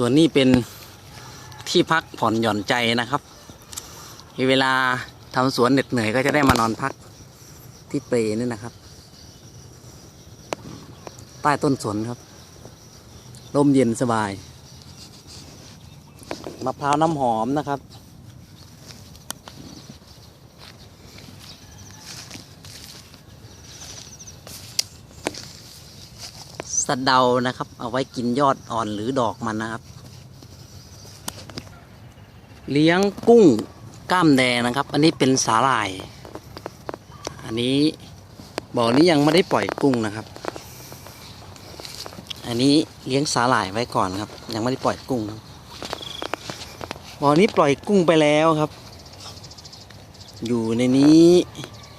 ส่วนนี้เป็นที่พักผ่อนหย่อนใจนะครับ มีเวลาทำสวนเหน็ดเหนื่อยก็จะได้มานอนพักที่เปรนี่นะครับ ใต้ต้นสนครับร่มเย็นสบายมะพร้าวน้ำหอมนะครับ สะเดานะครับ เอาไว้กินยอดอ่อนหรือดอกมันนะครับ เลี้ยงกุ้งกล้ามแดงนะครับ อันนี้เป็นสาหร่าย อันนี้บ่อนี้ยังไม่ได้ปล่อยกุ้งนะครับ อันนี้เลี้ยงสาหร่ายไว้ก่อนครับ ยังไม่ได้ปล่อยกุ้งครับบ่อนี้ปล่อยกุ้งไปแล้วครับ อยู่ในนี้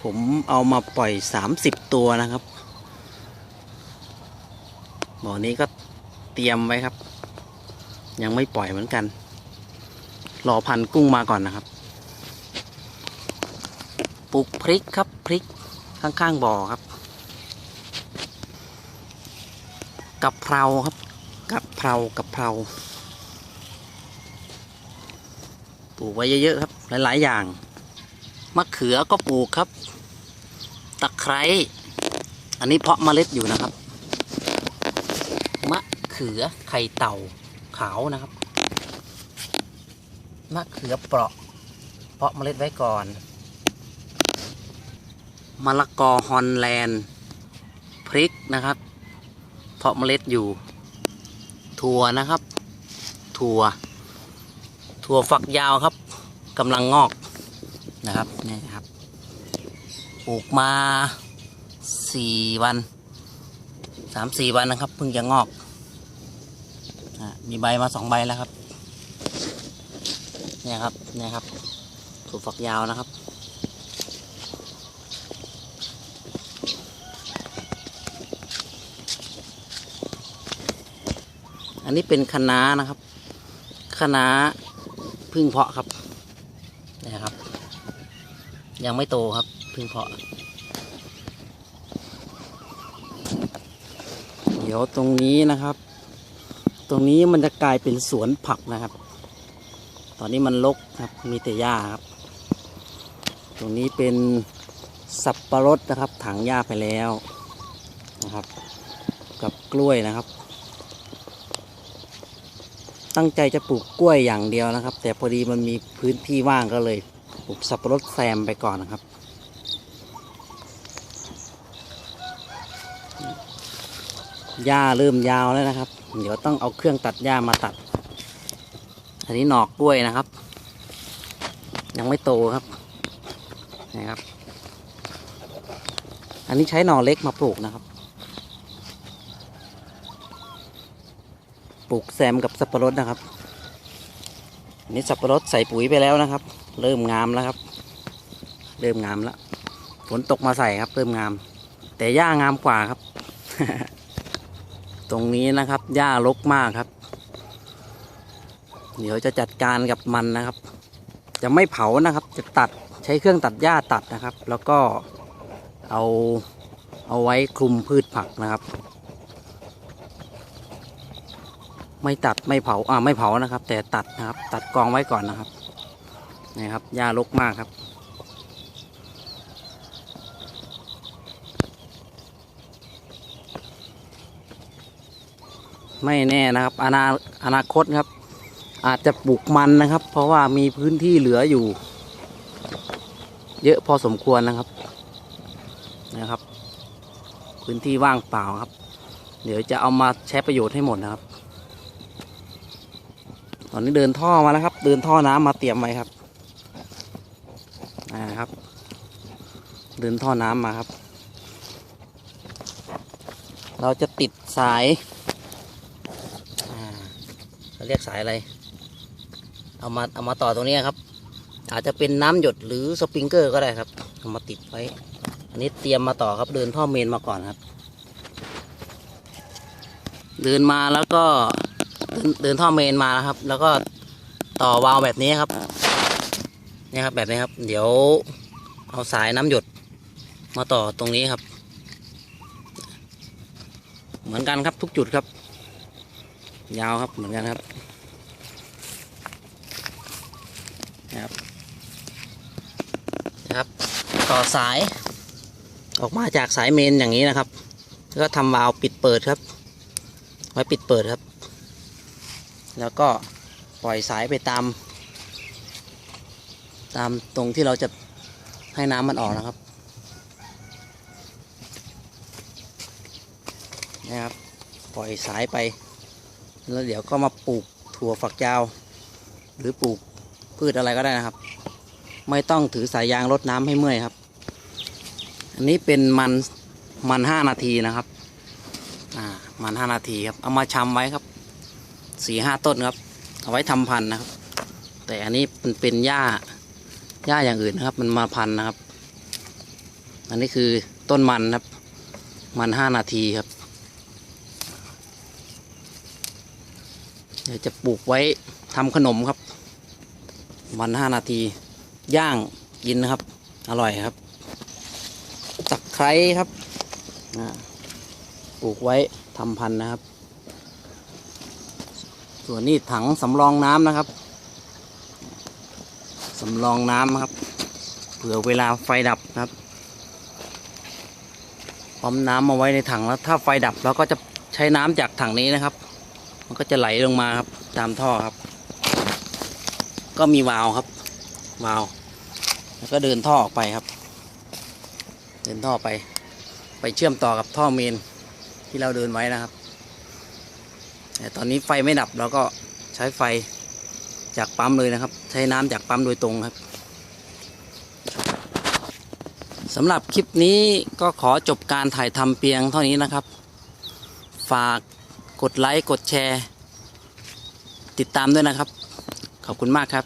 ผมเอามาปล่อยสามสิบตัวนะครับ บ่อนี้ก็เตรียมไว้ครับ ยังไม่ปล่อยเหมือนกัน รอพันกุ้งมาก่อนนะครับปลูกพริกครับพริกข้างๆบ่อครับกับเพราครับกับเพรากับเพราปลูกไว้เยอะๆครับ หลายๆอย่างมะเขือก็ปลูกครับ ตะไคร้อันนี้เพาะเมล็ดอยู่นะครับ ขือไข่เต่าขาวนะครับ มะเขือเปราะ เพาะเมล็ดไว้ก่อน มะละกอฮอนแลนด์พริกนะครับ เพาะเมล็ดอยู่ ถั่วนะครับ ถั่ว ถั่วฝักยาวครับกำลังงอกนะครับนี่ครับปลูกมาสี่วันสามสี่วันนะครับเพิ่งจะงอก มีใบมาสองใบแล้วครับ เนี่ยครับ เนี่ยครับถั่วฝักยาวนะครับ อันนี้เป็นคะน้านะครับ คะน้าพึ่งเพาะครับนี่ครับ ยังไม่โตครับ พึ่งเพาะเดี๋ยวตรงนี้นะครับ ตรงนี้มันจะกลายเป็นสวนผักนะครับ ตอนนี้มันรกครับ มีแต่หญ้าครับ ตรงนี้เป็นสับปะรดนะครับ ถังหญ้าไปแล้วนะครับ กับกล้วยนะครับ ตั้งใจจะปลูกกล้วยอย่างเดียวนะครับ แต่พอดีมันมีพื้นที่ว่างก็เลยปลูกสับปะรดแซมไปก่อนนะครับหญ้าเริ่มยาวแล้วนะครับ เดี๋ยวต้องเอาเครื่องตัดหญ้ามาตัด อันนี้หนอกกล้วยนะครับ ยังไม่โตครับนะครับ อันนี้ใช้หน่อเล็กมาปลูกนะครับ ปลูกแซมกับสับปะรดนะครับอันนี้สับปะรดใส่ปุ๋ยไปแล้วนะครับ เริ่มงามแล้วครับ เริ่มงามแล้วฝนตกมาใส่ครับ เริ่มงาม แต่หญ้างามกว่าครับ ตรงนี้นะครับหญ้ารกมากครับ เดี๋ยวจะจัดการกับมันนะครับ จะไม่เผานะครับ จะตัดใช้เครื่องตัดหญ้าตัดนะครับ แล้วก็เอาเอาไว้คลุมพืชผักนะครับ ไม่ตัดไม่เผาอ่าไม่เผานะครับ แต่ตัดนะครับ ตัดกองไว้ก่อนนะครับนี่ครับหญ้ารกมากครับ ไม่แน่นะครับอนาอนาคตครับ อาจจะปลูกมันนะครับ เพราะว่ามีพื้นที่เหลืออยู่ เยอะพอสมควรนะครับนะครับ พื้นที่ว่างเปล่าครับ เดี๋ยวจะเอามาใช้ประโยชน์ให้หมดนะครับ ตอนนี้เดินท่อมาแล้วครับ เดินท่อน้ำมาเตรียมไว้ครับอ่าครับ เดินท่อน้ำมาครับ เราจะติดสาย เรียกสายอะไร เอามาเอามาต่อตรงนี้ครับ อาจจะเป็นน้ำหยดหรือสปริงเกอร์ก็ได้ครับเอามาติดไว้ อันนี้เตรียมมาต่อครับเดินท่อเมนมาก่อนครับ เดินมาแล้วก็เดินเดินท่อเมนมาแล้วครับ แล้วก็ต่อวาล์วแบบนี้ครับเนี่ยครับแบบนี้ครับ เดี๋ยวเอาสายน้ำหยดมาต่อตรงนี้ครับ เหมือนกันครับทุกจุดครับ ยาวครับเหมือนกันครับนะครับนะครับ ต่อสาย ออกมาจากสายเมนอย่างนี้นะครับ แล้วก็ทำวาล์วปิดเปิดครับ ไว้ปิดเปิดครับ แล้วก็ปล่อยสายไปตาม ตามตรงที่เราจะให้น้ำมันออกนะครับนะครับ ปล่อยสายไป แล้วเดี๋ยวก็มาปลูกถั่วฝักยาว หรือปลูกพืชอะไรก็ได้นะครับ ไม่ต้องถือสายยางรดน้ำให้เมื่อยครับ อันนี้เป็นมันมันห้านาทีนะครับอ่ามันห้านาทีครับเอามาชำไว้ครับสี่ห้าต้นครับ เอาไว้ทำพันธุ์นะครับ แต่อันนี้มันเป็นหญ้าหญ้าอย่างอื่นนะครับ มันมาพันนะครับ อันนี้คือต้นมันครับ มันห้านาทีครับ เดี๋ยวจะปลูกไว้ทำขนมครับมันห้านาที ย่างกินนะครับ อร่อยครับตะไคร้ครับปลูกไว้ทำพันธุ์นะครับ ส่วนนี้ถังสำรองน้ำนะครับสำรองน้ำครับ เผื่อเวลาไฟดับครับปั๊มน้ำมาไว้ในถังแล้ว ถ้าไฟดับเราก็จะใช้น้ำจากถังนี้นะครับ มันก็จะไหลลงมาครับ ตามท่อครับ ก็มีวาล์วครับ วาล์วแล้วก็เดินท่อออกไปครับ เดินท่อไป ไปเชื่อมต่อกับท่อเมนที่เราเดินไว้นะครับ แต่ตอนนี้ไฟไม่ดับเราก็ใช้ไฟจากปั๊มเลยนะครับ ใช้น้ำจากปั๊มโดยตรงครับสำหรับคลิปนี้ก็ขอจบการถ่ายทำเพียงเท่านี้นะครับ ฝาก กดไลค์ กดแชร์ ติดตามด้วยนะครับ ขอบคุณมากครับ